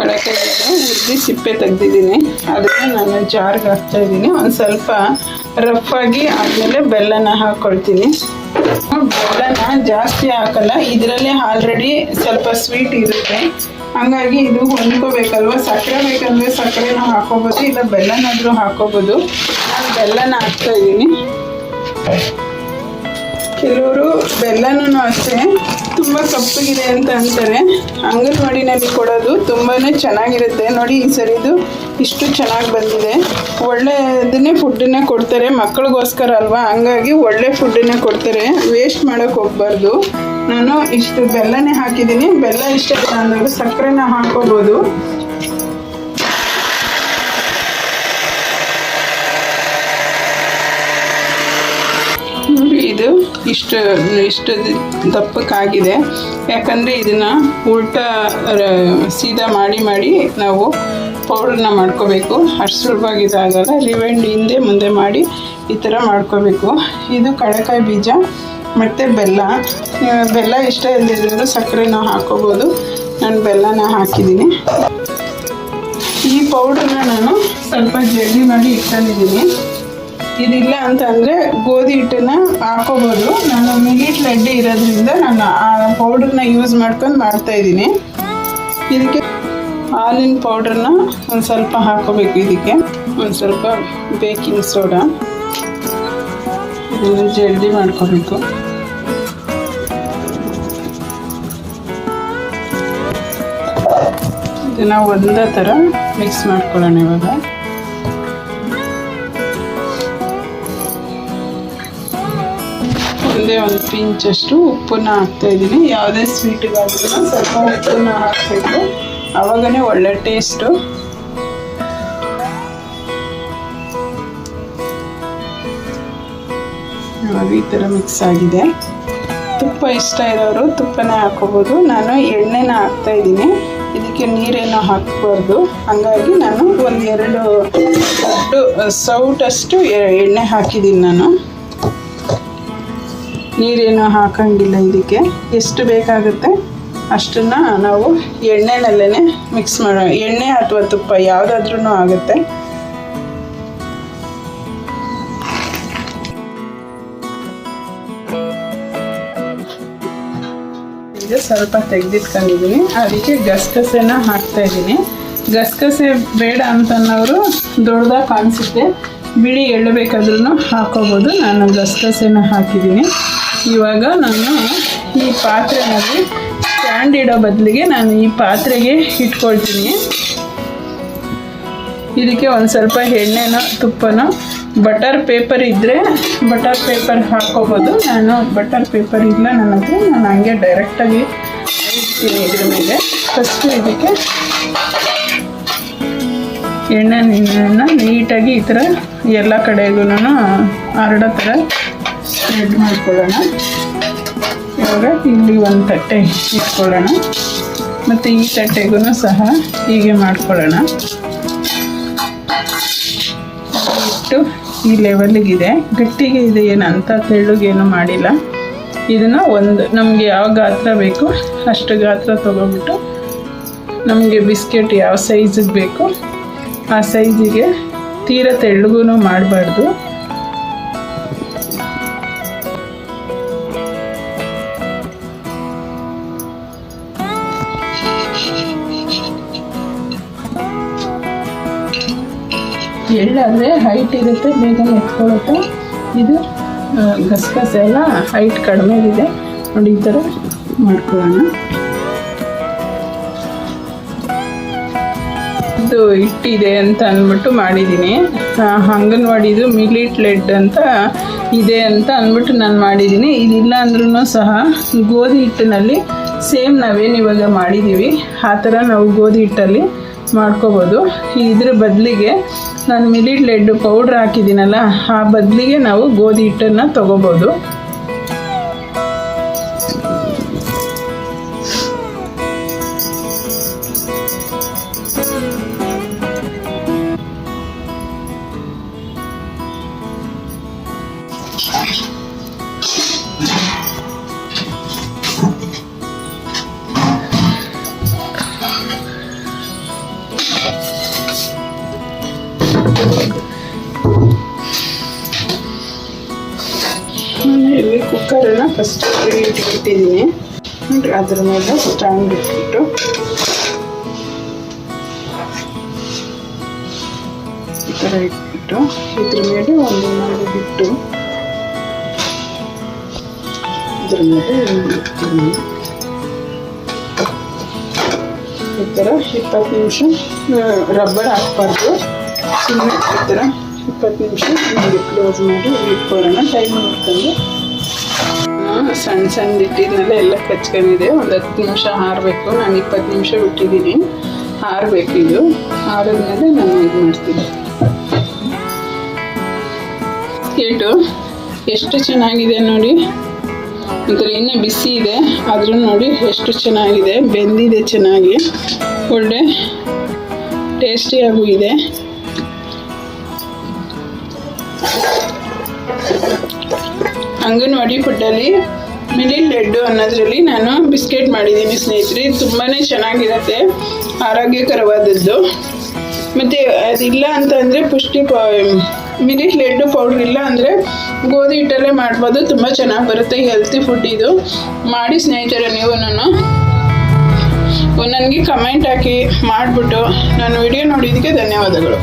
ಬೀಜ ಹುರಿದು ಸಿಪ್ಪೆ ತೆಗ್ದಿದ್ದೀನಿ. ಅದನ್ನು ನಾನು ಜಾರ್ಗೆ ಹಾಕ್ತಾ ಇದ್ದೀನಿ. ಒಂದು ಸ್ವಲ್ಪ ರಫ್ ಆಗಿ ಆದಮೇಲೆ ಬೆಲ್ಲನ ಹಾಕ್ಕೊಳ್ತೀನಿ ಬೆಲ್ಲನ ಜಾಸ್ತಿ ಹಾಕಲ್ಲ, ಇದರಲ್ಲೇ ಆಲ್ರೆಡಿ ಸ್ವಲ್ಪ ಸ್ವೀಟ್ ಇರುತ್ತೆ. ಹಂಗಾಗಿ ಇದು ಹೊಂದ್ಕೋಬೇಕಲ್ವ? ಸಕ್ಕರೆ ಬೇಕಂದ್ರೆ ಸಕ್ಕರೆನ ಹಾಕೋಬೋದು, ಇಲ್ಲ ಬೆಲ್ಲನಾದರೂ ಹಾಕೋಬೋದು. ನಾನು ಬೆಲ್ಲನ ಹಾಕ್ತಾ ಇದ್ದೀನಿ. ಕೆಲವರು ಬೆಲ್ಲನೂ ಅಷ್ಟೇ. ತುಂಬ ಕಪ್ಪಗಿದೆ ಅಂತ ಅಂತಾರೆ. ಅಂಗನವಾಡಿನಲ್ಲಿ ಕೊಡೋದು ತುಂಬಾ ಚೆನ್ನಾಗಿರುತ್ತೆ. ನೋಡಿ ಈ ಸರಿದು ಇಷ್ಟು ಚೆನ್ನಾಗಿ ಬಂದಿದೆ. ಒಳ್ಳೆಯದನ್ನೇ ಫುಡ್ಡನ್ನೇ ಕೊಡ್ತಾರೆ. ಮಕ್ಕಳಿಗೋಸ್ಕರ ಅಲ್ವಾ? ಹಂಗಾಗಿ ಒಳ್ಳೆ ಫುಡ್ಡನ್ನೇ ಕೊಡ್ತಾರೆ. ವೇಸ್ಟ್ ಮಾಡೋಕ್ಕೆ ಹೋಗ್ಬಾರ್ದು. ನಾನು ಇಷ್ಟು ಬೆಲ್ಲನೇ ಹಾಕಿದ್ದೀನಿ. ಬೆಲ್ಲ ಇಷ್ಟ ಅಂದಾಗ ಸಕ್ಕರೆನ ಹಾಕೋಬೋದು ಇಷ್ಟು ಇಷ್ಟು ದಪ್ಪಕ್ಕಾಗಿದೆ. ಯಾಕಂದರೆ ಇದನ್ನು ಉಲ್ಟಾ ಸೀದಾ ಮಾಡಿ ಮಾಡಿ ನಾವು ಪೌಡ್ರನ್ನ ಮಾಡ್ಕೋಬೇಕು. ಅಷ್ಟು ಸುಲಭವಾಗಿ ಇದಾಗಲ್ಲ. ರಿವೆಂಡ್ ಹಿಂದೆ, ಮುಂದೆ ಮಾಡಿ ಈ ಥರ ಮಾಡ್ಕೋಬೇಕು. ಇದು ಕಡಲೆಕಾಯಿ ಬೀಜ, ಮತ್ತು ಬೆಲ್ಲ. ಬೆಲ್ಲ ಇಷ್ಟ ಇಲ್ಲದಿದ್ರು ಸಕ್ಕರೆನ ಹಾಕೋಬೋದು. ನಾನು ಬೆಲ್ಲನ ಹಾಕಿದ್ದೀನಿ. ಈ ಪೌಡ್ರನ್ನ ನಾನು ಸ್ವಲ್ಪ ಜಲ್ದಿ ಮಾಡಿ ಇಟ್ಕೊಂಡಿದ್ದೀನಿ. ಇದಿಲ್ಲ ಅಂತಂದರೆ ಗೋಧಿ ಹಿಟ್ಟನ್ನ ಹಾಕೋಬೋದು. ನಾನು ಮಿಲಿಟ್ ಲಡ್ಡು ಇರೋದ್ರಿಂದ ನಾನು ಆ ಪೌಡ್ರನ್ನ ಯೂಸ್ ಮಾಡ್ಕೊಂಡು ಮಾಡ್ತಾ ಇದ್ದೀನಿ. ಇದಕ್ಕೆ ಹಾಲಿನ ಪೌಡ್ರನ್ನ ಒಂದು ಸ್ವಲ್ಪ ಹಾಕೋಬೇಕು ಇದಕ್ಕೆ. ಒಂದು ಸ್ವಲ್ಪ ಬೇಕಿಂಗ್ ಸೋಡಾ ಇದನ್ನು ಜಲ್ದಿ ಮಾಡ್ಕೋಬೇಕು. ಇದನ್ನು ಒಂದೇ ಥರ ಮಿಕ್ಸ್ ಮಾಡ್ಕೊಳ್ಳೋಣ ಇವಾಗ. ಒಂದೇ ಒಂದು ಪಿಂಚಷ್ಟು ಉಪ್ಪನ್ನ ಹಾಕ್ತಾ ಇದ್ದೀನಿ. ಯಾವುದೇ ಸ್ವೀಟ್ಗಾದ್ರೂ ಸ್ವಲ್ಪ ಉಪ್ಪನ್ನ ಹಾಕಬೇಕು. ಅವಾಗನೇ ಒಳ್ಳೆ ಟೇಸ್ಟು ಈ ಥರ ಮಿಕ್ಸ್ ಆಗಿದೆ. ತುಪ್ಪ ಇಷ್ಟ ಇರೋರು ತುಪ್ಪನೇ ಹಾಕೋಬೋದು ನಾನು ಎಣ್ಣೆನ ಹಾಕ್ತಾ ಇದ್ದೀನಿ. ಇದಕ್ಕೆ ನೀರೇನು ಹಾಕಬಾರ್ದು. ಹಾಗಾಗಿ ನಾನು ಒಂದೆರಡು ಸೌಟಷ್ಟು ಎಣ್ಣೆ ಹಾಕಿದ್ದೀನಿ ನಾನು. ನೀರೇನು ಹಾಕಂಗಿಲ್ಲ ಇದಕ್ಕೆ. ಎಷ್ಟು ಬೇಕಾಗುತ್ತೆ ಅಷ್ಟನ್ನು ನಾವು ಎಣ್ಣೆನಲ್ಲೇ ಮಿಕ್ಸ್ ಮಾಡೋ ಎಣ್ಣೆ ಅಥವಾ ತುಪ್ಪ ಯಾವುದಾದ್ರೂ ಆಗುತ್ತೆ. ಈಗ ಸ್ವಲ್ಪ ತೆಗೆದಿಟ್ಕೊಂಡಿದ್ದೀನಿ. ಅದಕ್ಕೆ ಗಸಗಸೆನ ಹಾಕ್ತಾ ಇದ್ದೀನಿ. ಗಸಗಸೆ ಬೇಡ ಅಂತನ್ನೋರು ದೊಡ್ಡದಾಗಿ ಕಾಣಿಸುತ್ತೆ. ಬಿಳಿ ಎಳ್ಳು ಬೇಕಾದ್ರೂ ಹಾಕೋಬೋದು. ನಾನು ಗಸಗಸೆನ ಹಾಕಿದ್ದೀನಿ. ಇವಾಗ ನಾನು ಈ ಪಾತ್ರೆನಲ್ಲಿ ಸ್ಟ್ಯಾಂಡ್ ಇಡೋ ಬದಲಿಗೆ ನಾನು ಈ ಪಾತ್ರೆಗೆ ಇಟ್ಕೊಳ್ತೀನಿ. ಇದಕ್ಕೆ ಒಂದು ಸ್ವಲ್ಪ ಎಣ್ಣೆನ, ತುಪ್ಪನ ಬಟರ್ ಪೇಪರ್ ಇದ್ದರೆ ಬಟರ್ ಪೇಪರ್ ಹಾಕೋಬೋದು. ನಾನು ಬಟರ್ ಪೇಪರ್ ಇಲ್ಲ ನನ್ನ ಹತ್ರ ನಾನು ಹಂಗೆ ಡೈರೆಕ್ಟಾಗಿ ಇಡ್ತೀನಿ ಇದ್ರ ಮೇಲೆ. ಫಸ್ಟು ಇದಕ್ಕೆ ಎಣ್ಣೆ ನೀಟಾಗಿ ಈ ಥರ ಎಲ್ಲ ಕಡೆಗೂ ಹರಡೋ ಥರ ಸ್ಪ್ರೆಡ್ ಮಾಡ್ಕೊಳ್ಳೋಣ. ಇವಾಗ ಇಲ್ಲಿ ಒಂದು ತಟ್ಟೆ ಇಟ್ಕೊಳ್ಳೋಣ. ಮತ್ತು ಈ ತಟ್ಟೆಗೂ ಸಹ ಹೀಗೆ ಮಾಡ್ಕೊಳ್ಳೋಣ. ಇಟ್ಟು ಈ ಲೆವೆಲ್ಗಿದೆ ಗಟ್ಟಿಗೆ ಇದೆ ಏನು ಅಂತ ತೆಳ್ಳಗೇನು ಮಾಡಿಲ್ಲ. ಇದನ್ನು ಒಂದು, ನಮಗೆ ಯಾವ ಗಾತ್ರ ಬೇಕು ಅಷ್ಟು ಗಾತ್ರ ತೊಗೊಬಿಟ್ಟು ನಮಗೆ ಬಿಸ್ಕೆಟ್ ಯಾವ ಸೈಜಿಗೆ ಬೇಕು ಆ ಸೈಜಿಗೆ ತೀರ ತೆಳ್ಳಗೂ ಮಾಡಬಾರ್ದು. ಎಳ್ಳಾದರೆ ಹೈಟ್ ಇರುತ್ತೆ, ಬೇಗ ಎತ್ಕೊಳ್ಳುತ್ತೆ ಇದು ಗಸಗಸೆ ಎಲ್ಲ ಹೈಟ್ ಕಡಿಮೆ ಇದೆ. ನೋಡಿ, ಈ ಥರ ಮಾಡ್ಕೊಳ್ಳೋಣ. ಇದು ಹಿಟ್ಟಿದೆ ಅಂತ ಅಂದ್ಬಿಟ್ಟು ಮಾಡಿದ್ದೀನಿ. ಅಂಗನವಾಡಿದು ಮಿಲಿಟ್ ಲೆಡ್ ಅಂತ ಇದೆ ಅಂತ ಅಂದ್ಬಿಟ್ಟು ನಾನು ಮಾಡಿದ್ದೀನಿ. ಇದಿಲ್ಲ ಅಂದ್ರೂ ಸಹ ಗೋಧಿ ಹಿಟ್ಟಿನಲ್ಲಿ ಸೇಮ್ ನಾವೇನು ಇವಾಗ ಮಾಡಿದ್ದೀವಿ ಆ ಥರ ನಾವು ಗೋಧಿ ಹಿಟ್ಟಲ್ಲಿ ಮಾಡ್ಕೋಬೋದು. ಇದ್ರ ಬದಲಿಗೆ ನಾನು ಮಿಲಿಟ್ ಲೆಡ್ಡು ಪೌಡ್ರ್ ಹಾಕಿದ್ದೀನಲ್ಲ, ಆ ಬದಲಿಗೆ ನಾವು ಗೋಧಿ ಹಿಟ್ಟನ್ನು ತೊಗೋಬೋದು. ಫಸ್ಟ್ ಇಟ್ಬಿಟ್ಟಿದ್ದೀನಿ ಅದ್ರ ಮೇಲೆ ಸ್ಟ್ಯಾಂಡ್ ಇಟ್ಬಿಟ್ಟು. ಈ ಥರ ಇಟ್ಬಿಟ್ಟು, ಇದ್ರ ಮೇಲೆ ಒಂದು ಮಾಡಿ ಬಿಟ್ಟು. ಇದ್ರ ಮೇಲೆ ಈ ಥರ ಇಪ್ಪತ್ತು ನಿಮಿಷ ರಬ್ಬರ್ ಹಾಕ್ಬಾರ್ದು. ಸುಮ್ಮನೆ ಈ ಥರ ಇಪ್ಪತ್ತು ನಿಮಿಷ ಕ್ಲೋಸ್ ಮಾಡಿ ಇಟ್ಕೊಳ್ಳೋಣ. ಟೈಮ್ ನೋಡ್ಕೊಂಡು ಸಣ್ಣ ಸಣ್ಣ ಇಟ್ಟಿದ್ನೆಲ್ಲ ಎಲ್ಲ ಕಚ್ಕೊಂಡಿದೆ. ಒಂದು ಹತ್ತು ನಿಮಿಷ ಹಾರಬೇಕು. ನಾನು ಇಪ್ಪತ್ತು ನಿಮಿಷ ಬಿಟ್ಟಿದ್ದೀನಿ. ಹಾರಬೇಕು ಇದು. ಹಾರಿದ್ಮೇಲೆ ನಾನು ಇದು ಮಾಡ್ತೀನಿ. ಏಟು ಎಷ್ಟು ಚೆನ್ನಾಗಿದೆ ನೋಡಿ. ಒಂಥರ ಇನ್ನೂ ಬಿಸಿ ಇದೆ. ಆದರೂ ನೋಡಿ ಎಷ್ಟು ಚೆನ್ನಾಗಿದೆ. ಬೆಂದಿದೆ ಚೆನ್ನಾಗಿ. ಒಳ್ಳೆ ಟೇಸ್ಟಿಯಾಗೂ ಇದೆ. ಅಂಗನವಾಡಿ ಫುಡ್ಡಲ್ಲಿ ಮಿಲಿ ಲಡ್ಡು ಅನ್ನೋದ್ರಲ್ಲಿ ನಾನು ಬಿಸ್ಕೆಟ್ ಮಾಡಿದ್ದೀನಿ ಸ್ನೇಹಿತರೆ. ತುಂಬಾ ಚೆನ್ನಾಗಿರುತ್ತೆ. ಆರೋಗ್ಯಕರವಾದದ್ದು. ಮತ್ತು ಅದಿಲ್ಲ ಅಂತಂದರೆ ಪುಷ್ಟಿ ಪ ಮಿಲಿಟ್ ಲಡ್ಡು ಪೌಡ್ರ್ ಇಲ್ಲ ಅಂದರೆ ಗೋಧಿ ಹಿಟ್ಟಲ್ಲೇ ಮಾಡ್ಬೋದು. ತುಂಬ ಚೆನ್ನಾಗಿ ಬರುತ್ತೆ. ಹೆಲ್ತಿ ಫುಡ್ ಇದು. ಮಾಡಿ ಸ್ನೇಹಿತರೆ ನೀವು ನಾನು ನನಗೆ ಕಮೆಂಟ್ ಹಾಕಿ ಮಾಡಿಬಿಟ್ಟು ನಾನು ವಿಡಿಯೋ ನೋಡಿದ್ದಕ್ಕೆ ಧನ್ಯವಾದಗಳು.